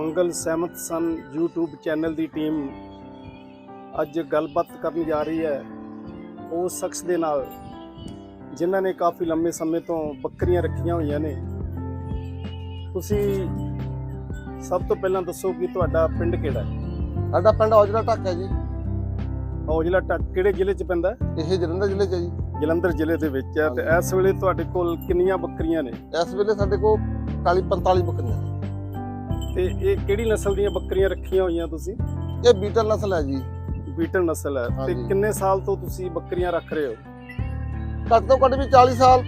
ਮੰਗਲ ਸਹਿਮਤ ਸਨ। YouTube channel ਦੀ ਟੀਮ ਅੱਜ ਗੱਲਬਾਤ ਕਰਨ ਜਾ ਰਹੀ ਹੈ। ਉਸ ਸ਼ਖਸ ਦੇ ਨਾਲ ਜਿਨ੍ਹਾਂ ਨੇ ਕਾਫੀ ਲੰਮੇ ਸਮੇਂ ਤੋਂ ਬੱਕਰੀਆਂ ਰੱਖੀਆਂ ਹੋਈਆਂ ਨੇ। ਤੁਸੀਂ ਸਭ ਤੋਂ ਪਹਿਲਾਂ ਦੱਸੋ ਕਿ ਤੁਹਾਡਾ ਪਿੰਡ ਕਿਹੜਾ ਹੈ? ਸਾਡਾ ਪਿੰਡ ਔਜਲਾ ਢੱਕ ਹੈ ਜੀ। ਔਜਲਾ ਟੱਕ ਕਿਹੜੇ ਜ਼ਿਲ੍ਹੇ 'ਚ ਪੈਂਦਾ ਹੈ? ਇਹ ਜਲੰਧਰ ਜ਼ਿਲ੍ਹੇ 'ਚ ਹੈ ਜੀ। ਜਲੰਧਰ ਜ਼ਿਲ੍ਹੇ ਦੇ ਵਿੱਚ ਹੈ ਤੇ ਇਸ ਵੇਲੇ ਤੁਹਾਡੇ ਕੋਲ ਕਿੰਨੀਆਂ ਬੱਕਰੀਆਂ ਨੇ? ਇਸ ਵੇਲੇ ਸਾਡੇ ਕੋਲ 40 45 ਬੱਕਰੀਆਂ ਨੇ। ਤੇ ਇਹ ਕਿਹੜੀ ਨਸਲ ਦੀਆਂ ਬੱਕਰੀਆਂ ਰੱਖੀਆਂ ਹੋਈਆਂ ਤੁਸੀਂ? ਇਹ ਬੀਟਲ ਨਸਲ ਹੈ ਜੀ। ਬੀਟਲ ਨਸਲ ਹੈ। ਤੇ ਹਾਂਜੀ। ਕਿੰਨੇ ਸਾਲ ਤੋਂ ਤੁਸੀਂ ਬੱਕਰੀਆਂ ਰੱਖ ਰਹੇ ਹੋ? ਘੱਟ ਤੋਂ ਘੱਟ ਵੀ 40 ਸਾਲ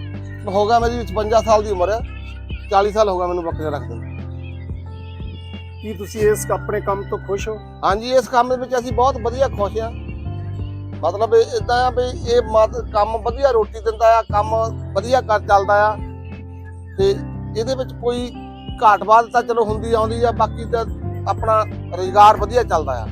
ਹੋ ਗਿਆ ਮੇਰੀ 55 ਸਾਲ ਦੀ ਉਮਰ ਹੈ। 40 ਸਾਲ ਹੋ ਗਿਆ ਮੈਨੂੰ ਬੱਕਰੀਆਂ ਰੱਖਦੇ ਨੂੰ। ਕੀ ਤੁਸੀਂ ਇਸ ਆਪਣੇ ਕੰਮ ਤੋਂ ਖੁਸ਼ ਹੋ? ਹਾਂਜੀ ਇਸ ਕੰਮ ਦੇ ਵਿੱਚ ਅਸੀਂ ਬਹੁਤ ਵਧੀਆ ਖੁਸ਼ ਹਾਂ। ਮਤਲਬ ਇਦਾਂ ਆ ਵੀ ਇਹ ਮਤ- ਕੰਮ ਵਧੀਆ ਰੋਟੀ ਦਿੰਦਾ ਆ ਕੰਮ ਵਧੀਆ ਕਰ ਚੱਲਦਾ ਆ। ਤੇ ਇਹਦੇ ਵਿੱਚ ਕੋਈ ਘਾਟ ਬਾਤ ਤਾਂ ਚਲੋ ਹੁੰਦੀ ਆਉਂਦੀ ਆ ਬਾਕੀ ਤਾਂ ਆਪਣਾ ਰੁਜ਼ਗਾਰ ਵਧੀਆ ਚੱਲਦਾ ਆ।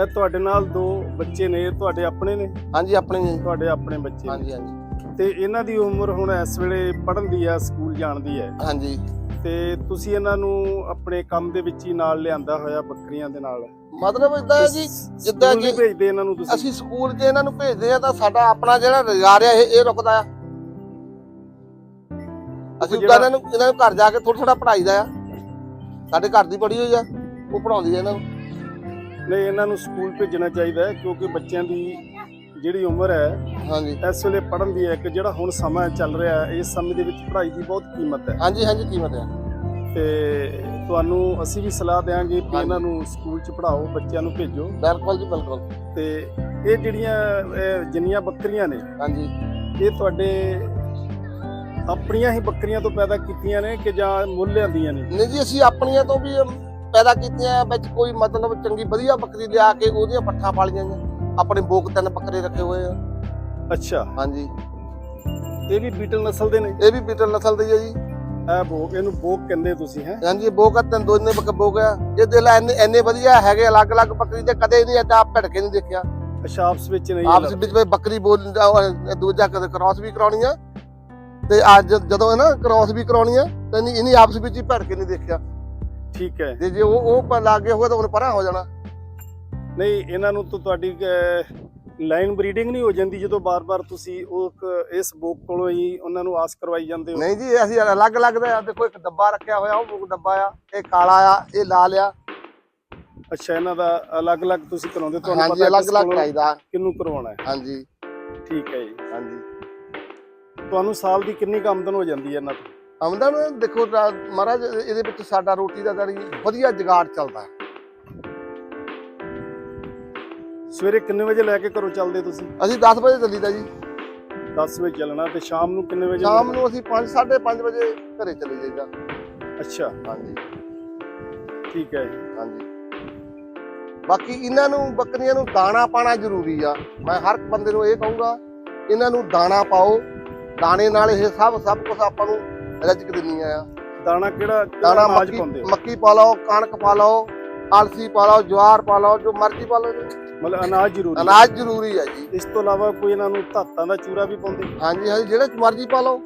ਇਹ ਤੁਹਾਡੇ ਨਾਲ ਦੋ ਬੱਚੇ ਨੇ ਇਹ ਤੁਹਾਡੇ ਆਪਣੇ ਨੇ? ਹਾਂਜੀ ਆਪਣੇ ਜੀ। ਤੁਹਾਡੇ ਆਪਣੇ ਬੱਚੇ ਨੇ? ਹਾਂਜੀ ਹਾਂਜੀ। ਤੇ ਇਹਨਾਂ ਦੀ ਉਮਰ ਹੁਣ ਇਸ ਵੇਲੇ ਪੜ੍ਹਨ ਦੀ ਆ ਸਕੂਲ ਜਾਣ ਦੀ ਹੈ? ਹਾਂਜੀ। ਤੇ ਤੁਸੀਂ ਇਹਨਾਂ ਨੂੰ ਆਪਣੇ ਕੰਮ ਦੇ ਵਿੱਚ ਹੀ ਨਾਲ ਲਿਆਂਦਾ ਹੋਇਆ ਬੱਕਰੀਆਂ ਦੇ ਨਾਲ? ਮਤਲਬ ਇਦਾਂ ਹੈ ਜੀ ਜਿੱਦਾਂ ਸਕੂਲ ਨਹੀਂ ਜੀ- ਭੇਜਦੇ ਇਹਨਾਂ ਨੂੰ ਤੁਸੀਂ? ਅਸੀਂ ਸਕੂਲ 'ਚ ਇਹਨਾਂ ਨੂੰ ਭੇਜਦੇ ਆ ਤਾਂ ਸਾਡਾ ਆਪਣਾ ਜਿਹੜਾ ਰੁਜ਼ਗਾਰ ਆ ਇਹ ਇਹ ਰੁਕਦਾ ਆ। ਅਸੀਂ ਉਹਨਾਂ ਨੂੰ ਇਹਨਾਂ ਨੂੰ ਘਰ ਜਾ ਕੇ ਥੋੜਾ ਥੋੜਾ ਪੜਾਈਦਾ ਆ। ਸਾਡੇ ਘਰ ਦੀ ਪੜੀ ਹੋਈ ਆ ਉਹ ਪੜਾਉਂਦੀ ਆ ਇਹਨਾਂ ਨੂੰ। ਨਹੀਂ ਇਹਨਾਂ ਨੂੰ ਸਕੂਲ ਭੇਜਣਾ ਚਾਹੀਦਾ ਹੈ ਕਿਉਂਕਿ ਬੱਚਿਆਂ ਦੀ ਜਿਹੜੀ ਉਮਰ ਹੈ ਹਾਂਜੀ। ਇਸ ਵੇਲੇ ਪੜ੍ਹਨ ਦੀ ਹੈ ਕਿ ਜਿਹੜਾ ਹੁਣ ਸਮਾਂ ਚੱਲ ਰਿਹਾ ਹੈ ਇਸ ਸਮੇਂ ਦੇ ਵਿੱਚ ਪੜ੍ਹਾਈ ਦੀ ਬਹੁਤ ਕੀਮਤ ਹੈ। ਹਾਂਜੀ ਹਾਂਜੀ ਕੀਮਤ ਆ ਤੇ ਤੁਹਾਨੂੰ ਅਸੀਂ ਵੀ ਸਲਾਹ ਦੇਵਾਂਗੇ ਕਿ। ਇਹਨਾਂ ਨੂੰ ਸਕੂਲ 'ਚ ਪੜ੍ਹਾਓ ਬੱਚਿਆਂ ਨੂੰ ਭੇਜੋ। ਬਿਲਕੁਲ ਜੀ ਬਿਲਕੁਲ। ਤੇ ਇਹ ਜਿਹੜੀਆਂ ਇਹ ਜਿੰਨੀਆਂ ਬੱਕਰੀਆਂ ਨੇ ਹਾਂਜੀ। ਇਹ ਤੁਹਾਡੇ ਆਪਣੀਆਂ ਹੀ ਬੱਕਰੀਆਂ ਤੋਂ ਪੈਦਾ ਕੀਤੀਆਂ ਨੇ ਕਿ ਜਾਂ ਮੁੱਲ ਲਿਆਂਦੀਆਂ ਨੇ? ਨਹੀਂ ਜੀ ਅਸੀਂ ਆਪਣੀਆਂ ਤੋਂ ਵੀ ਪੈਦਾ ਕੀਤੀਆਂ ਵਿੱਚ ਕੋਈ ਮਤਲਬ ਚੰਗੀ ਵਧੀਆ ਬੱਕਰੀ ਲਿਆ ਕੇ ਉਹਦੀਆਂ ਪੱਠਾਂ ਪਾਲੀਆਂ ਨੇ ਆਪਣੇ ਬੋਕ ਤਿੰਨ ਬੱਕਰੇ ਰੱਖੇ ਹੋਏ ਆ। ਅੱਛਾ। ਹਾਂਜੀ। ਇਹ ਵੀ ਬੀਟਲ ਨਸਲ ਦੇ ਨੇ? ਇਹ ਵੀ ਬੀਟਲ ਨਸਲ ਦੀ ਹੈ ਜੀ। ਇਹ ਬੋਕ ਇਹਨੂੰ ਬੋਕ ਕਹਿੰਦੇ ਤੁਸੀਂ ਹੈ? ਹਾਂਜੀ ਬੋਕ ਆ ਤਿੰਨ ਦੋਨੇ ਬੱਕ ਬੋਕ ਆ। ਇਹ ਇੰਨੇ ਇੰਨੇ ਵਧੀਆ ਹੈਗੇ ਅਲੱਗ-ਅਲੱਗ ਬੱਕਰੀ ਤੇ ਕਦੇ ਨਹੀਂ ਏਦਾਂ ਭੜਕੇ ਨਹੀਂ ਦੇਖਿਆ। ਅੱਛਾ ਆਪਸ ਵਿੱਚ ਨਹੀਂ ਆਪਸ ਵਿੱਚ ਬੱਕਰੀ ਬੋਲ ਦੂਜਾ ਕਦੇ ਕ੍ਰਾਸ ਵੀ ਕਰਾਉਣੀ ਆ ਤੇ ਅੱਜ ਜਦੋਂ ਨਾ ਕ੍ਰਾਸ ਵੀ ਕਰਾਉਣੀ ਆ ਤਾਂ ਨਹੀਂ ਇਹਨੀ ਆਪਸ ਵਿੱਚ ਹੀ ਭੜਕੇ ਨਹੀਂ ਦੇਖਿਆ। ਠੀਕ ਹੈ। ਤੇ ਜੇ ਉਹ ਉਹ ਪ- ਲਾਗੇ ਹੋਵੇ ਤਾਂ ਉਹਨੇ ਪਰਾਂ ਹੋ ਜਾਣਾ। ਨਹੀਂ ਇਹਨਾਂ ਨੂੰ ਤਾਂ ਤੁਹਾਡੀ ਲਾਈਨ ਬਰੀਡਿੰਗ ਨਹੀਂ ਹੋ ਜਾਂਦੀ ਜਦੋਂ ਬਾਰ-ਬਾਰ ਤੁਸੀਂ ਉਹ ਕ- ਇਸ ਬੋਕ ਕੋਲੋਂ ਹੀ ਉਹਨਾਂ ਨੂੰ ਆਸ ਕਰਵਾਈ ਜਾਂਦੇ ਹੋ। ਨਹੀਂ ਜੀ ਅਸੀਂ ਅਲੱਗ-ਅਲੱਗ ਦਾ ਦੇਖੋ ਇੱਕ ਡੱਬਾ ਰੱਖਿਆ ਹੋਇਆ ਉਹ ਡੱਬਾ ਆ। ਇਹ ਕਾਲਾ ਆ ਇਹ ਲਾਲ ਆ। ਅੱਛਾ ਇਹਨਾਂ ਦਾ ਅਲੱਗ-ਅਲੱਗ ਤੁਸੀਂ ਕਰਾਉਂਦੇ ਤੁਹਾਨੂੰ ਹਾਂਜੀ ਪਤਾ ਕਿਸ ਅਲੱਗ-ਅਲੱਗ ਕਰਵਾਉਣਾ ਹੈ। ਹਾਂਜੀ। ਠੀਕ ਹੈ ਜੀ। ਹਾਂਜੀ ਤੁਹਾਨੂੰ ਸਾਲ ਦੀ ਕਿੰਨੀ ਕੁ ਆਮਦਨ ਹੋ ਜਾਂਦੀ ਹੈ ਇਹਨਾਂ ਤੋਂ? ਆਮਦਨ ਦੇਖੋ ਰਾ- ਮਹਾਰਾਜ ਇਹਦੇ ਵਿੱਚ ਸਾਡਾ ਰੋਟੀ ਦਾ ਜਿਹੜੀ ਵਧੀਆ ਜੁਗਾੜ ਚੱਲਦਾ ਹੈ। ਸਵੇਰੇ ਕਿੰਨੇ ਵਜੇ ਲੈ ਕੇ ਘਰੋਂ ਚੱਲਦੇ ਤੁਸੀਂ? ਅਸੀਂ 10 ਵਜੇ ਚੱਲੀਦਾ ਜੀ। 10 ਵਜੇ ਚੱਲਣਾ ਤੇ ਸ਼ਾਮ ਨੂੰ ਕਿੰਨੇ ਵਜੇ? ਸ਼ਾਮ ਨੂੰ ਅਸੀਂ 5 5:30 ਵਜੇ ਘਰੇ ਚਲੇ ਜਾਈਦਾ। ਅੱਛਾ। ਹਾਂਜੀ। ਠੀਕ ਹੈ ਹਾਂਜੀ। ਬਾਕੀ ਇਹਨਾਂ ਨੂੰ ਬੱਕਰੀਆਂ ਨੂੰ ਦਾਣਾ ਪਾਣਾ ਜ਼ਰੂਰੀ ਆ। ਮੈਂ ਹਰ ਬੰਦੇ ਨੂੰ ਇਹ ਕਹੂੰਗਾ ਇਹਨਾਂ ਨੂੰ ਦਾਣਾ ਪਾਓ ਦਾਣੇ ਨਾਲ ਇਹ ਸਭ ਸਭ ਕੁਝ ਆਪਾਂ ਨੂੰ ਰਜਕ ਦਿੰਦੀਆਂ ਆ। ਦਾਣਾ ਕਿਹੜਾ ਦਾਣਾ ਮੱਕੀ ਪਾ ਲਓ ਕਣਕ ਪਾ ਲਓ ਅਲਸੀ ਪਾ ਲਓ ਜਵਾਰ ਪਾ ਲਓ ਜੋ ਮਰਜ਼ੀ ਪਾ ਲਓ। ਮਤਲਬ ਅਨਾਜ ਜ਼ਰੂਰੀ। ਅਨਾਜ ਜ਼ਰੂਰੀ ਹੈ ਜੀ। ਇਸ ਤੋਂ ਇਲਾਵਾ ਕੋਈ ਇਹਨਾਂ ਨੂੰ ਧਾਤਾਂ ਦਾ ਚੂਰਾ ਵੀ ਪਾਉਂਦੇ? ਹਾਂਜੀ ਹਾਂਜੀ ਜਿਹੜੇ ਮਰਜ਼ੀ ਪਾ ਲਓ।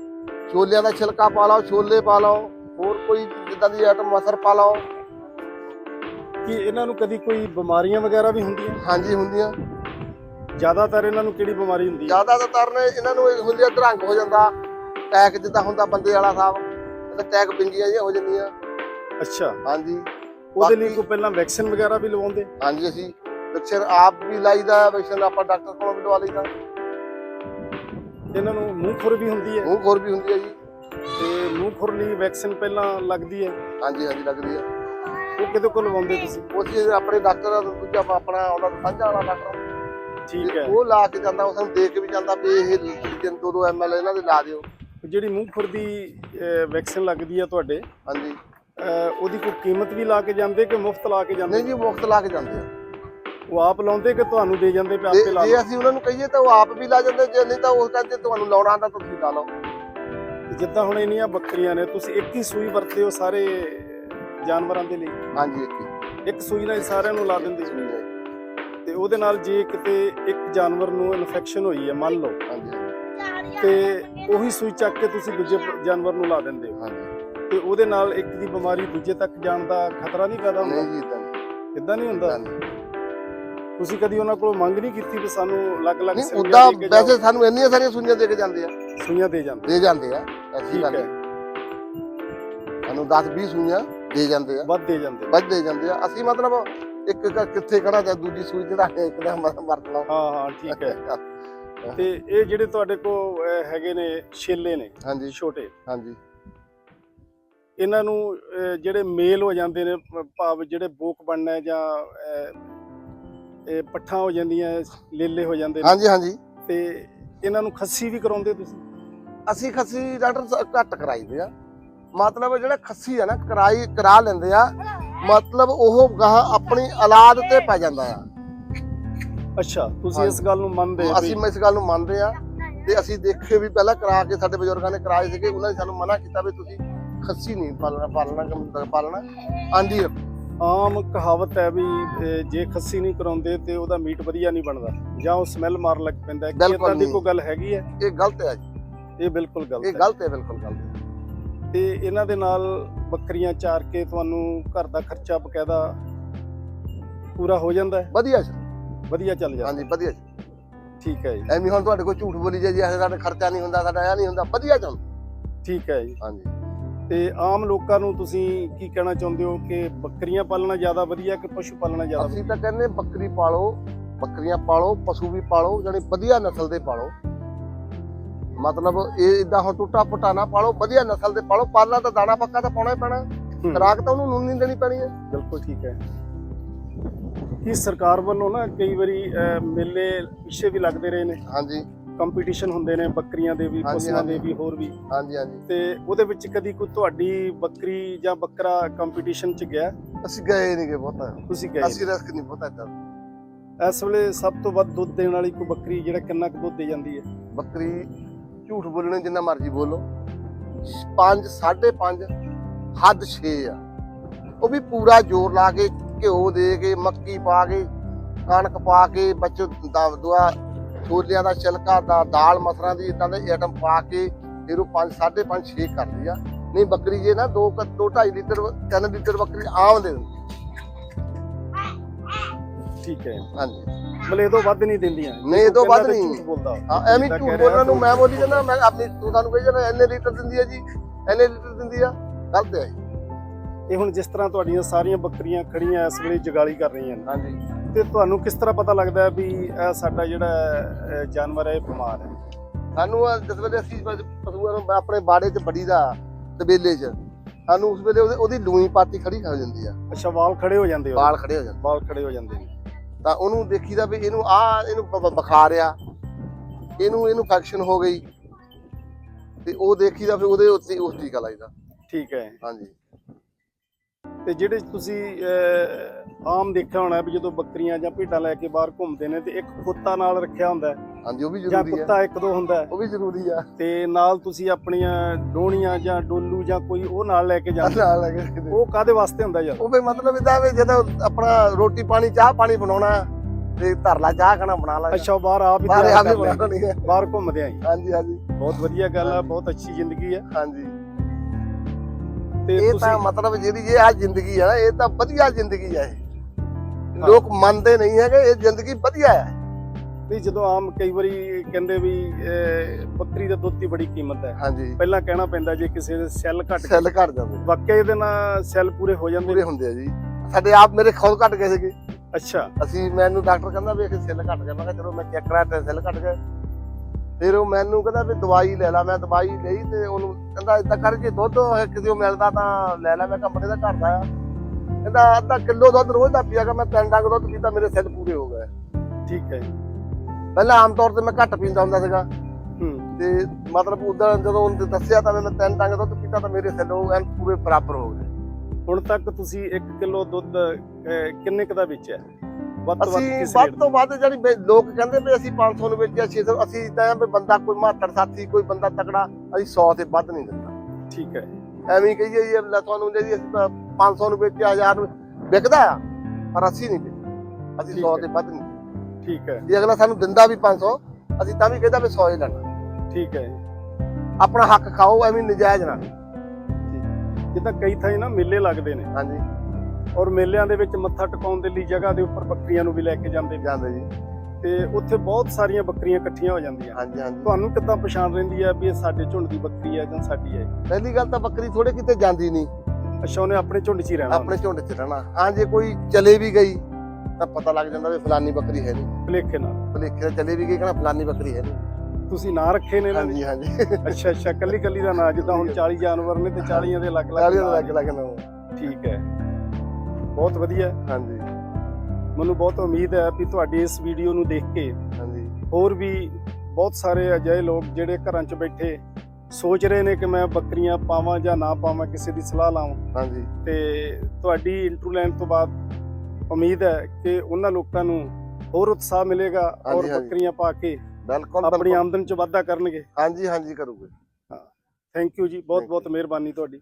ਛੋਲਿਆਂ ਦਾ ਛਿਲਕਾ ਪਾ ਲਓ ਛੋਲੇ ਪਾ ਲਓ ਹੋਰ ਕੋਈ ਜਿੱਦਾਂ ਦੀ ਆਈਟਮ ਮਸਰ ਪਾ ਲਓ। ਕਿ ਇਹਨਾਂ ਨੂੰ ਕਦੀ ਕੋਈ ਬਿਮਾਰੀਆਂ ਵਗੈਰਾ ਵੀ ਹੁੰਦੀਆਂ? ਹਾਂਜੀ ਹੁੰਦੀਆਂ। ਜ਼ਿਆਦਾਤਰ ਇਹਨਾਂ ਨੂੰ ਕਿਹੜੀ ਬਿਮਾਰੀ ਹੁੰਦੀ ਹੈ? ਜ਼ਿਆਦਾਤਰ ਨੇ ਇਹਨਾਂ ਨੂੰ ਹੁੰਦੀ ਆ ਧਰੰਗ ਹੋ ਜਾਂਦਾ। ਟੈਕ ਜਿੱਦਾਂ ਹੁੰਦਾ ਬੰਦੇ ਵਾਲਾ ਸਾਹਿਬ ਤੇ ਟੈਕ ਬਿੰਗੀਆਂ ਜਿਹੀਆਂ ਹੋ ਜਾਂਦੀਆਂ। ਅੱਛਾ। ਹਾਂਜੀ। ਉਹਦੇ ਲਈ ਕੋਈ ਪਹਿਲਾਂ ਵੈਕਸੀਨ ਵਗੈਰਾ ਵੀ ਲਵਾਉਂਦੇ? ਹਾਂਜੀ ਅਸੀਂ ਵੈਕਸੀਨ ਆਪ ਵੀ ਲਾਈਦਾ ਵੈਕਸੀਨ ਆਪਾਂ ਡਾਕਟਰ ਕੋਲੋਂ ਵੀ ਲਵਾ ਲਈਦਾ। ਇਹਨਾਂ ਨੂੰ ਮੂੰਹ ਖੁਰ ਵੀ ਹੁੰਦੀ ਹੈ? ਮੂੰਹ ਖੋਰ ਵੀ ਹੁੰਦੀ ਹੈ ਜੀ। ਤੇ ਮੂੰਹ ਖੁਰ ਲਈ ਵੈਕਸੀਨ ਪਹਿਲਾਂ ਲੱਗਦੀ ਹੈ? ਹਾਂਜੀ ਹਾਂਜੀ ਲੱਗਦੀ ਹੈ। ਉਹ ਕਿਹਦੇ ਕੋਲ ਲਵਾਉਂਦੇ ਤੁਸੀਂ? ਉਹ ਆਪਣੇ ਡਾਕਟਰ ਦੂਜਾ ਆਪਣਾ ਆਉਂਦਾ ਸਾਂਝਾ ਵਾਲਾ ਡਾਕਟਰ। ਠੀਕ ਹੈ। ਉਹ ਲਾ ਕੇ ਜਾਂਦਾ ਉਹ ਸਾਨੂੰ ਦੇਖ ਕੇ ਵੀ ਜਾਂਦਾ ਵੀ ਇਹ ਦਿਨ ਦੋ ਦੋ ਐਮਐਲ ਇਹਨਾਂ ਦੇ ਲਾ ਦਿਓ। ਜਿਹੜੀ ਮੂੰਹ ਖੁਰ ਦੀ ਵੈਕਸੀਨ ਲੱਗਦੀ ਹੈ ਤੁਹਾਡੇ ਹਾਂਜੀ। ਉਹਦੀ ਕੋਈ ਕੀਮਤ ਵੀ ਲਾ ਕੇ ਜਾਂਦੇ ਕਿ ਮੁਫਤ ਲਾ ਕੇ ਜਾਂਦੇ? ਨਹੀਂ ਜੀ ਮੁਫਤ ਲਾ ਕੇ ਜਾਂਦੇ ਆ। ਉਹ ਆਪ ਲਾਉਂਦੇ ਕਿ ਤੁਹਾਨੂੰ ਦੇ ਜਾਂਦੇ ਆਪੇ ਜੇ ਲਾ ਜੇ ਅਸੀਂ ਉਹਨਾਂ ਨੂੰ ਕਹੀਏ ਤਾਂ ਉਹ ਆਪ ਵੀ ਲਾ ਜਾਂਦੇ ਜੇ ਨਹੀਂ ਤਾਂ ਉਹ ਕਹਿੰਦੇ ਤੁਹਾਨੂੰ ਲਾਉਣਾ ਤਾਂ ਤੁਸੀਂ ਲਾ ਲਓ। ਜਿੱਦਾਂ ਹੁਣ ਇੰਨੀਆਂ ਬੱਕਰੀਆਂ ਨੇ ਤੁਸੀਂ ਇੱਕ ਹੀ ਸੂਈ ਵਰਤੇ ਹੋ ਸਾਰੇ ਜਾਨਵਰਾਂ ਦੇ ਲਈ? ਹਾਂਜੀ ਇੱਕ ਹੀ। ਇੱਕ ਸੂਈ ਨਾਲ ਸਾਰਿਆਂ ਨੂੰ ਲਾ ਦਿੰਦੇ? ਸੂਈ। ਤੇ ਉਹਦੇ ਨਾਲ ਜੇ ਕਿਤੇ ਇੱਕ ਜਾਨਵਰ ਨੂੰ ਇਨਫੈਕਸ਼ਨ ਹੋਈ ਹੈ ਮੰਨ ਲਓ ਹਾਂਜੀ ਤੇ ਉਹੀ ਸੂਈ ਚੱਕ ਕੇ ਤੁਸੀਂ ਦੂਜੇ ਜਾਨਵਰ ਨੂੰ ਲਾ ਦਿੰਦੇ ਹੋ। ਹਾਂਜੀ। ਤੇ ਉਹਦੇ ਨਾਲ ਇੱਕ ਦੀ ਬਿਮਾਰੀ ਦੂਜੇ ਤੱਕ ਜਾਣ ਦਾ ਖਤਰਾ ਨਹੀਂ ਪੈਦਾ ਹੁੰਦਾ? ਨਹੀਂ ਜੀ ਇਦਾਂ ਇਦਾਂ ਨਹੀਂ ਹੁੰਦਾ। ਤੁਸੀਂ ਕਦੀ ਉਹਨਾਂ ਕੋਲੋਂ ਮੰਗ ਨਹੀਂ ਕੀਤੀ ਵੀ ਸਾਨੂੰ ਅਲੱਗ-ਅਲੱਗ ਨਹੀਂ ਸੂਈਆਂ ਉਦਾਂ ਦੇ ਕੇ ਵੈਸੇ ਸਾਨੂੰ ਇੰਨੀਆਂ ਸਾਰੀਆਂ ਸੁਈਆਂ ਦੇ ਕੇ ਜਾਂਦੇ ਆ। ਸੂਈਆਂ ਦੇ ਜਾਂਦੇ। ਦੇ ਜਾਂਦੇ ਆ ਐਸੀ ਗੱਲ। ਸਾਨੂੰ 10 20 ਸੁਈਆਂ ਦੇ ਜਾਂਦੇ ਆ। ਵੱਧ ਦੇ ਜਾਂਦੇ ਵੱਧ ਦੇ ਜਾਂਦੇ ਆ। ਅਸੀਂ ਮਤਲਬ ਇੱਕ ਕ- ਕਿੱਥੇ ਖੜਾ ਜਾਂ ਦੂਜੀ ਸੂਈ ਚੜਾ ਕੇ ਇੱਕ ਦਾ ਵਰਤ ਲਾ ਹਾਂ ਹਾਂ ਠੀਕ ਹੈ। ਤੇ ਇਹ ਜਿਹੜੇ ਤੁਹਾਡੇ ਕੋਲ ਅਹ, ਹੈਗੇ ਨੇ ਛੇਲੇ ਨੇ ਹਾਂਜੀ। ਛੋਟੇ। ਹਾਂਜੀ। ਇਹਨਾਂ ਨੂੰ ਅਹ, ਜਿਹੜੇ ਮੇਲ ਹੋ ਜਾਂਦੇ ਨੇ ਭ- ਭਾਵ ਜਿਹੜੇ ਬੋਕ ਬਣਨਾ ਹੈ ਜਾਂ ਅਹ, ਇਹ ਪੱਠਾਂ ਹੋ ਜਾਂਦੀਆਂ ਲੇਲੇ ਹੋ ਜਾਂਦੇ ਨੇ। ਹਾਂਜੀ ਹਾਂਜੀ। ਤੇ ਇਹਨਾਂ ਨੂੰ ਖੱਸੀ ਵੀ ਕਰਾਉਂਦੇ ਤੁਸੀਂ? ਅਸੀਂ ਖੱਸੀ ਡਾਕਟਰ ਸਾਹਿਬ ਘੱਟ ਕਰਾਈਦੇ ਆ। ਮਤਲਬ ਜਿਹੜਾ ਖੱਸੀ ਆ ਨਾ ਕਰਾਈ ਕਰਾ ਲੈਂਦੇ ਆ। ਮਤਲਬ ਉਹ ਗਾਹ ਆਪਣੀ ਔਲਾਦ ਤੇ ਪੈ ਜਾਂਦਾ ਆ। ਅੱਛਾ ਤੁਸੀਂ। ਇਸ ਗੱਲ ਨੂੰ ਮੰਨਦੇ ਹੋ ਅਸੀਂ ਇਸ ਗੱਲ ਨੂੰ ਮੰਨਦੇ ਆ ਤੇ ਅਸੀਂ ਦੇਖੇ ਵੀ ਪਹਿਲਾਂ ਕਰਾ ਕੇ ਸਾਡੇ ਬਜ਼ੁਰਗਾਂ ਨੇ ਕਰਾਏ ਸੀਗੇ ਉਹਨਾਂ ਨੇ ਸਾਨੂੰ ਮਨਾ ਕੀਤਾ ਵੀ ਤੁਸੀਂ ਖੱਸੀ ਨਹੀਂ ਪਾਲਣਾ ਪਾਲਣਾ ਕੰਮ- ਪਾਲਣਾ। ਰੱਖੋ। ਆਮ ਕਹਾਵਤ ਹੈ ਵੀ ਜੇ ਖੱਸੀ ਨਹੀਂ ਕਰਾਉਂਦੇ ਤੇ ਉਹਦਾ ਮੀਟ ਵਧੀਆ ਨਹੀਂ ਬਣਦਾ ਜਾਂ ਉਹ ਸਮੈਲ ਮਾਰ ਲੱਗ ਪੈਂਦਾ ਹੈ। ਕਿ ਇਦਾਂ ਦੀ। ਕੋਈ ਗੱਲ ਹੈਗੀ ਹੈ? ਇਹ ਗਲਤ ਹੈ ਜੀ। ਇਹ ਬਿਲਕੁਲ ਗਲਤ ਇਹ ਹੈ। ਗਲਤ ਹੈ ਬਿਲਕੁਲ ਗਲਤ ਹੈ। ਤੇ ਇਹਨਾਂ ਦੇ ਨਾਲ ਬੱਕਰੀਆਂ ਚਾਰ ਕੇ ਤੁਹਾਨੂੰ ਘਰ ਦਾ ਖਰਚਾ ਬਕਾਇਦਾ ਪੂਰਾ ਹੋ ਜਾਂਦਾ ਹੈ? ਵਧੀਆ ਜੀ। ਵਧੀਆ ਚੱਲ ਜਾਂਦਾ। ਹਾਂਜੀ ਵਧੀਆ ਜੀ। ਠੀਕ ਹੈ ਜੀ। ਐਵੇਂ ਹੁਣ ਤੁਹਾਡੇ ਕੋਲ ਝੂਠ ਬੋਲੀ ਜਾਈ ਜੀ ਇਹ ਸਾਡਾ ਖਰਚਾ ਨਹੀਂ ਹੁੰਦਾ ਸਾਡਾ ਇਹ ਨਹੀਂ ਹੁੰਦਾ ਵਧੀਆ ਚੱਲ। ਠੀਕ ਹੈ ਜੀ। ਹਾਂਜੀ। ਤੇ ਆਮ ਲੋਕਾਂ ਨੂੰ ਤੁਸੀਂ ਕੀ ਕਹਿਣਾ ਚਾਹੁੰਦੇ ਹੋ ਕਿ ਬੱਕਰੀਆਂ ਪਾਲਣਾ ਜ਼ਿਆਦਾ ਵਧੀਆ ਕਿ ਪਸ਼ੂ ਪਾਲਣਾ ਜ਼ਿਆਦਾ ਅਸੀਂ ਤਾਂ ਕਹਿੰਦੇ ਬੱਕਰੀ ਪਾਲੋ ਬੱਕਰੀਆਂ ਪਾਲੋ ਪਸ਼ੂ ਵੀ ਪਾਲੋ ਜਾਨੀ ਵਧੀਆ ਨਸਲ ਦੇ ਪਾਲੋ। ਮਤਲਬ ਇਹ ਇਦਾਂ ਹੁਣ ਟੁੱਟਾ ਪੁੱਟਾ ਨਾ ਪਾਲੋ ਵਧੀਆ ਨਸਲ ਦੇ ਪਾਲੋ ਪਾਲਣਾ ਤਾਂ ਦਾਣਾ ਪੱਕਾ ਤਾਂ ਪਾਉਣਾ ਹੀ ਪੈਣਾ। ਖੁਰਾਕ ਤਾਂ ਉਹਨੂੰ ਨੂਨ ਨਹੀਂ ਦੇਣੀ ਪੈਣੀ ਹੈ। ਬਿਲਕੁਲ ਠੀਕ ਹੈ। ਕੀ ਸਰਕਾਰ ਵੱਲੋਂ ਨਾ ਕਈ ਵਾਰੀ ਮੇਲੇ ਪਿੱਛੇ ਵੀ ਲੱਗਦੇ ਰਹੇ ਨੇ? ਹਾਂਜੀ। ਕੰਪੀਟੀਸ਼ਨ ਹੁੰਦੇ ਨੇ ਬੱਕਰੀਆਂ ਦੇ ਵੀ ਪਸ਼ੂਆਂ ਦੇ। ਵੀ ਹੋਰ ਵੀ। ਹਾਂਜੀ ਹਾਂਜੀ। ਤੇ ਉਹਦੇ ਵਿੱਚ ਕਦੀ ਕੋਈ ਤੁਹਾਡੀ ਬੱਕਰੀ ਜਾਂ ਬੱਕਰਾ ਕੰਪੀਟੀਸ਼ਨ ਚ ਗਿਆ? ਅਸੀਂ ਗਏ ਨਹੀਂ ਗਏ ਬਹੁਤਾ। ਤੁਸੀਂ ਗਏ ਅਸੀਂ ਰਿਸਕ ਨਹੀਂ ਬਹੁਤਾ ਏਦਾਂ ਇਸ ਵੇਲੇ ਸਭ ਤੋਂ ਵੱਧ ਦੁੱਧ ਦੇਣ ਵਾਲੀ ਕੋਈ ਬੱਕਰੀ ਜਿਹੜਾ ਕਿੰਨਾ ਕੁ ਦੁੱਧ ਦੇ ਜਾਂਦੀ ਹੈ? ਬੱਕਰੀ ਝੂਠ ਬੋਲਣੇ ਜਿੰਨਾ ਮਰਜ਼ੀ ਬੋਲੋ। 5 5.5 ਹੱਦ 6 ਆ। ਉਹ ਵੀ ਪੂਰਾ ਜ਼ੋਰ ਲਾ ਕੇ, ਘਿਓ ਦੇ ਕੇ, ਮੱਕੀ ਪਾ ਕੇ, ਕਣਕ ਪਾ ਕੇ ਬੱਚ ਦਾ ਛੋਲਿਆਂ ਦਾ ਛਿਲਕਾ, ਦਾ ਦਾਲ, ਮਸਰਾਂ ਦੀ ਇਦਾਂ ਦੇ ਆਈਟਮ ਪਾ ਕੇ ਫਿਰ ਉਹ 5 5.5 6 ਕਰਦੀ ਆ ਨਹੀਂ, ਬੱਕਰੀ ਜੇ ਨਾ 2 2 2.5 ਲੀਟਰ 3 ਲੀਟਰ ਬੱਕਰੀ ਆਮ ਦੇ ਦਿੰਦੀ। ਠੀਕ ਹੈ। ਹਾਂਜੀ। ਮਤਲਬ ਇਹ ਤੋਂ ਵੱਧ ਨਹੀਂ ਦਿੰਦੀਆਂ। ਨਹੀਂ, ਇਹ ਤੋਂ ਵੱਧ ਕਹਿੰਦਾ ਨਹੀਂ। ਝੂਠ ਬੋਲਦਾ। ਹਾਂ ਐਵੇਂ ਜਿੱਦਾਂ ਝੂਠ ਬੋਲਣ ਨੂੰ ਮੈਂ ਬੋਲੀ ਜਾਂਦਾ ਮੈਂ ਆਪਣੀ ਤੂੰ ਤੁਹਾਨੂੰ ਕਹੀ ਜਾਂਦਾ ਇੰਨੇ ਲੀਟਰ ਦਿੰਦੀ ਹੈ ਜੀ ਇੰਨੇ ਲੀਟਰ ਦਿੰਦੀ ਆ ਗਲਤ ਹੈ ਇਹ ਹੁਣ ਜਿਸ ਤਰ੍ਹਾਂ ਤੁਹਾਡੀਆਂ ਸਾਰੀਆਂ ਬੱਕਰੀਆਂ ਖੜੀਆਂ ਇਸ ਵੇਲੇ ਜਗਾਲੀ ਕਰ ਰਹੀਆਂ ਨੇ। ਹਾਂਜੀ। ਤੇ ਤੁਹਾਨੂੰ ਕਿਸ ਤਰ੍ਹਾਂ ਪਤਾ ਲੱਗਦਾ ਹੈ ਵੀ ਇਹ ਸਾਡਾ ਜਿਹੜਾ ਅਹ, ਜਾਨਵਰ ਹੈ ਇਹ ਬਿਮਾਰ ਹੈ? ਸਾਨੂੰ ਆ ਜਿਸ ਵੇਲੇ ਅਸੀਂ ਪਸ਼ੂਆਂ ਨੂੰ ਆਪਣੇ ਬਾੜੇ 'ਚ ਬੜੀ ਦਾ ਤਬੇਲੇ 'ਚ ਸਾਨੂੰ ਉਸ ਵੇਲੇ ਉਹਦੇ- ਉਹਦੀ ਲੂਈ ਪਾਤੀ ਖੜੀ ਹੋ ਜਾਂਦੀ ਆ। ਅੱਛਾ ਵਾਲ ਖੜੇ ਹੋ ਜਾਂਦੇ ਹੋ ਵਾਲ ਖੜੇ ਹੋ ਜਾਂਦੇ। ਵਾਲ ਖੜੇ ਹੋ ਜਾਂਦੇ ਨੇ। ਤਾਂ ਉਹਨੂੰ ਦੇਖੀਦਾ ਵੀ ਇਹਨੂੰ ਆ ਇਹਨੂੰ ਬੁਖਾਰ ਆ ਇਹਨੂੰ ਇਹਨੂੰ ਇਨਫੈਕਸ਼ਨ ਹੋ ਗਈ। ਤੇ ਉਹ ਦੇਖੀਦਾ ਫਿਰ ਉਹਦੇ ਉੱਤੇ ਉਸ ਟੀਕਾ ਲਾਈਦਾ ਠੀਕ ਹੈ। ਹਾਂਜੀ। ਤੇ ਜਿਹੜੇ ਤੁਸੀਂ ਆਮ ਦੇਖਿਆ ਹੋਣਾ ਵੀ ਜਦੋਂ ਬੱਕਰੀਆਂ ਜਾਂ ਭੇਡਾਂ ਲੈ ਕੇ ਬਾਹਰ ਘੁੰਮਦੇ ਨੇ ਤੇ ਇੱਕ ਕੁੱਤਾ ਨਾਲ ਰੱਖਿਆ ਹੁੰਦਾ ਹਾਂਜੀ ਉਹ ਵੀ ਜ਼ਰੂਰੀ ਹੈ ਕੁੱਤਾ ਇੱਕ ਦੋ ਹੁੰਦਾ ਉਹ ਵੀ ਜ਼ਰੂਰੀ ਆ। ਤੇ ਨਾਲ ਤੁਸੀਂ ਆਪਣੀਆਂ ਡੋਣੀਆਂ ਜਾਂ ਡੋਲੂ ਜਾਂ ਕੋਈ ਉਹ ਨਾਲ ਲੈ ਕੇ ਜਾਂਦੇ ਨਾਲ ਲੱਗੇ ਕਿਤੇ। ਉਹ ਕਾਦੇ ਵਾਸਤੇ ਹੁੰਦਾ ਯਾਰ? ਉਹ ਵੀ ਮਤਲਬ ਇਦਾਂ ਵੀ ਜਦੋਂ ਆਪਣਾ ਰੋਟੀ ਪਾਣੀ ਚਾਹ ਪਾਣੀ ਬਣਾਉਣਾ ਤੇ ਧਰ ਲਾ ਚਾਹ ਖਾਣਾ ਬਣਾ ਲਾ। ਅੱਛਾ ਬਾਹਰ ਆਪ ਹੀ ਬਾਹਰ ਤਿਆਰ ਆ ਕਰ ਹੈ ਬਾਹਰ ਘੁੰਮਦੇ ਆਂ ਹਾਂਜੀ ਹਾਂਜੀ। ਬਹੁਤ ਵਧੀਆ ਗੱਲ ਹੈ ਬਹੁਤ ਅੱਛੀ ਜ਼ਿੰਦਗੀ ਹੈ ਹਾਂਜੀ। ਤੇ ਇਹ ਤਾਂ ਮਤਲਬ ਜਿਹੜੀ ਇਹ ਆ ਜ਼ਿੰਦਗੀ ਆ ਇਹ ਤਾਂ ਵਧੀਆ ਜ਼ਿੰਦਗੀ ਆ ਇਹ। ਲੋਕ ਮੰਨਦੇ ਨਹੀਂ ਹੈਗੇ ਇਹ ਜ਼ਿੰਦਗੀ ਵਧੀਆ ਹੈ। ਨਹੀਂ ਜਦੋਂ ਆਮ ਕਈ ਵਾਰੀ ਕਹਿੰਦੇ ਵੀ ਬੱਕਰੀ ਦਾ ਦੁੱਧ ਦੀ ਬੜੀ ਕੀਮਤ ਹੈ। ਹਾਂਜੀ। ਪਹਿਲਾਂ ਕਹਿਣਾ ਪੈਂਦਾ ਜੇ ਕਿਸੇ ਦੇ ਸੈੱਲ ਘਟ ਸੈੱਲ ਘਟ ਜਾਂਦੇ ਵਾਕਿਆ ਇਹਦੇ ਨਾਲ ਸੈੱਲ ਪੂਰੇ ਹੋ ਜਾਂਦੇ ਪੂਰੇ ਨੇ? ਹੁੰਦੇ ਆ ਜੀ। ਸਾਡੇ ਆਪ ਮੇਰੇ ਖੁਦ ਘਟ ਗਏ ਸੀਗੇ। ਅੱਛਾ। ਅਸੀਂ ਮੈਨੂੰ ਡਾਕਟਰ ਕਹਿੰਦਾ ਵੀ ਇਹ ਸੈੱਲ ਘਟ ਗਏ ਮੈਂ ਕਿਹਾ ਚਲੋ ਮੈਂ ਚੈੱਕ ਕਰਾਇਆ ਤੇ ਸੈੱਲ ਘਟ ਗਏ ਫਿਰ ਉਹ ਮੈਨੂੰ ਕਹਿੰਦਾ ਵੀ ਦਵਾਈ ਲੈ ਲੈ। ਮੈਂ ਦਵਾਈ ਲਈ ਤੇ ਉਹਨੂੰ ਕਹਿੰਦਾ ਇਦਾਂ ਕਰ ਜੇ ਦੁੱਧ ਕਿਤੇ ਮਿਲਦਾ ਤਾਂ ਲੈ ਲੈ। ਮੈਂ ਕੰਪਨੀ ਦਾ ਘਰ ਦਾ ਆ। ਕਹਿੰਦਾ ਅੱਧਾ ਕਿਲੋ ਦੁੱਧ ਰੋਜ਼ ਦਾ ਪੀਆਗਾ ਮੈਂ ਤਿੰਨ ਡੰਗ ਦੁੱਧ ਪੀਤਾ ਮੇਰੇ ਸੈੱਲ ਪੂਰੇ ਹੋ ਗਏ। ਠੀਕ ਹੈ। ਪਹਿਲਾਂ ਆਮ ਤੌਰ ਤੇ ਮੈਂ ਘੱਟ ਪੀਂਦਾ ਹੁੰਦਾ ਸੀਗਾ। ਹੂੰ। ਤੇ ਮਤਲਬ ਉਦੋਂ ਜਦੋਂ ਉਹਨੇ ਦੱਸਿਆ ਤਾਂ ਮੈਂ ਤਿੰਨ ਡੰਗ ਦੁੱਧ ਪੀਤਾ ਤਾਂ ਮੇਰੇ ਉਹ ਐਨ ਪੂਰੇ ਬਰਾਬਰ ਹੋ ਗਏ। ਹੁਣ ਤੱਕ ਤੁਸੀਂ 1 ਕਿਲੋ ਦੁੱਧ ਕਿੰਨੇ ਕੁ ਦਾ ਵੇਚਿਆ? ਹੈ? ਅਸੀਂ ਵੱਧ ਤੋਂ ਵੱਧ ਜਿਹੜੀ ਲੋਕ ਕਹਿੰਦੇ ਵੀ ਅਸੀਂ 500 ਨੂੰ ਵੇਚਿਆ 600 ਅਸੀਂ ਤਾਂ ਵੀ ਬੰਦਾ ਕੋਈ ਮਾਤੜ ਸਾਥੀ ਕੋਈ ਬੰਦਾ ਤਕੜਾ ਅਸੀਂ 100 ਤੇ ਵੱਧ ਨਹੀਂ ਦਿੰਦਾ ਠੀਕ ਹੈ। ਐਵੇਂ ਹੀ ਕਹੀਏ ਜੀ ਲੈ ਤੁਹਾਨੂੰ ਜੇ ਜੀ ਅਸੀਂ ਤਾਂ 500 ਨੂੰ ਵੇਚਿਆ 1000 ਨੂੰ ਵਿਕਦਾ ਆ ਪਰ ਅਸੀਂ ਨਹੀਂ ਵੇਚਦੇ ਅਸੀਂ ਠੀਕ 100 ਹੈ। ਤੇ ਵੱਧ ਨਹੀਂ। ਠੀਕ ਹੈ। ਜੇ ਅਗਲਾ ਸਾਨੂੰ ਦਿੰਦਾ ਵੀ 500 ਅਸੀਂ ਤਾਂ ਵੀ ਕਹਿੰਦਾ ਵੀ 100 ਹੀ ਲੈਣਾ। ਠੀਕ ਹੈ ਆਪਣਾ ਹੱਕ ਖਾਓ ਐਵੇਂ ਨਜਾਇਜ਼ ਨਾ। ਜਿੱਦਾਂ ਕਈ ਥਾਂ ਨਾ ਮੇਲੇ ਲੱਗਦੇ ਨੇ। ਹਾਂਜੀ। ਔਰ ਮੇਲਿਆਂ ਦੇ ਵਿੱਚ ਮੱਥਾ ਟਿਕਾਉਣ ਦੇ ਲਈ ਜਗ੍ਹਾ ਦੇ ਉੱਪਰ ਬੱਕਰੀਆਂ ਨੂੰ ਵੀ ਲੈ ਕੇ ਜਾਂਦੇ ਜਾਂਦੇ ਜੀ। ਤੇ ਉੱਥੇ ਬਹੁਤ ਸਾਰੀਆਂ ਬੱਕਰੀਆਂ ਇਕੱਠੀਆਂ ਹੋ ਜਾਂਦੀਆਂ। ਹਾਂਜੀ ਹਾਂਜੀ। ਤੁਹਾਨੂੰ ਕਿੱਦਾਂ ਪਛਾਣ ਰਹਿੰਦੀ ਹੈ ਵੀ ਇਹ ਸਾਡੇ ਝੁੰਡ ਦੀ ਬੱਕਰੀ ਹੈ ਜਾਂ ਸਾਡੀ ਹੈ? ਪਹਿਲੀ ਗੱਲ ਤਾਂ ਬੱਕਰੀ ਥੋੜੇ ਕਿਤੇ ਜਾਂਦੀ ਨਹੀਂ। ਅੱਛਾ ਉਹਨੇ ਆਪਣੇ ਝੁੰਡ 'ਚ ਹੀ ਰਹਿਣਾ ਆਪਣੇ ਝੁੰਡ 'ਚ ਰਹਿਣਾ। ਹਾਂ ਜੇ ਕੋਈ ਚਲੇ ਵੀ ਗਈ ਤਾਂ ਪਤਾ ਲੱਗ ਜਾਂਦਾ ਵੀ ਫਲਾਨੀ ਬੱਕਰੀ ਹੈ ਨਹੀਂ। ਭਲੇਖੇ ਨਾਲ। ਭਲੇਖੇ ਨਾਲ ਚਲੇ ਵੀ ਗਈ ਕਹਿੰਦਾ ਫਲਾਨੀ ਬੱਕਰੀ ਹੈ ਨਹੀਂ। ਤੁਸੀਂ ਨਾਂ ਰੱਖੇ ਨੇ ਇਹਨਾਂ ਦੇ? ਹਾਂਜੀ ਹਾਂਜੀ। ਅੱਛਾ ਅੱਛਾ ਕੱਲੀ ਕੱਲੀ ਦਾ ਨਾਂ ਜਿੱਦਾਂ ਹੁਣ 40 ਜਾਨਵਰ ਨੇ ਤੇ 40 ਦੇ ਅਲੱਗ ਅਲੱਗ ਨਾਂ ਲੱਗ ਲੱਗ ਨਾ। ਠੀਕ ਹੈ। ਬਹੁਤ ਵਧੀਆ। ਹਾਂਜੀ। ਮੈਨੂੰ ਬਹੁਤ ਉਮੀਦ ਹੈ ਵੀ ਤੁਹਾਡੀ ਇਸ ਵੀਡੀਓ ਨੂੰ ਦੇਖ ਕੇ ਹਾਂਜੀ। ਹੋਰ ਵੀ ਬਹੁਤ ਸਾਰੇ ਅਜਿਹੇ ਲੋਕ ਜਿਹੜੇ ਘਰਾਂ 'ਚ ਬੈਠੇ ਸੋਚ ਰਹੇ ਨੇ ਕਿ ਮੈਂ ਬੱਕਰੀਆਂ ਪਾਵਾਂ ਜਾਂ ਨਾ ਪਾਵਾਂ ਕਿਸੇ ਦੀ ਸਲਾਹ ਲਾਵਾਂ। ਹਾਂਜੀ। ਤੇ ਤੁਹਾਡੀ ਇੰਟਰਵਿਊ ਲੈਣ ਤੋਂ ਬਾਅਦ ਉਮੀਦ ਹੈ ਕਿ ਉਹਨਾਂ ਲੋਕਾਂ ਨੂੰ ਹੋਰ ਉਤਸ਼ਾਹ ਮਿਲੇਗਾ ਔਰ ਹਾਂਜੀ, ਹਾਂਜੀ। ਬੱਕਰੀਆਂ ਪਾ ਕੇ ਬਿਲਕੁਲ ਆਪਣੀ ਬਿਲਕੁਲ। ਆਮਦਨ 'ਚ ਵਾਧਾ ਕਰਨਗੇ। ਹਾਂਜੀ ਹਾਂਜੀ ਕਰੂਗੇ। ਥੈਂਕ ਯੂ ਜੀ ਬਹੁਤ ਬਹੁਤ ਮਿਹਰਬਾਨੀ ਤੁਹਾਡੀ।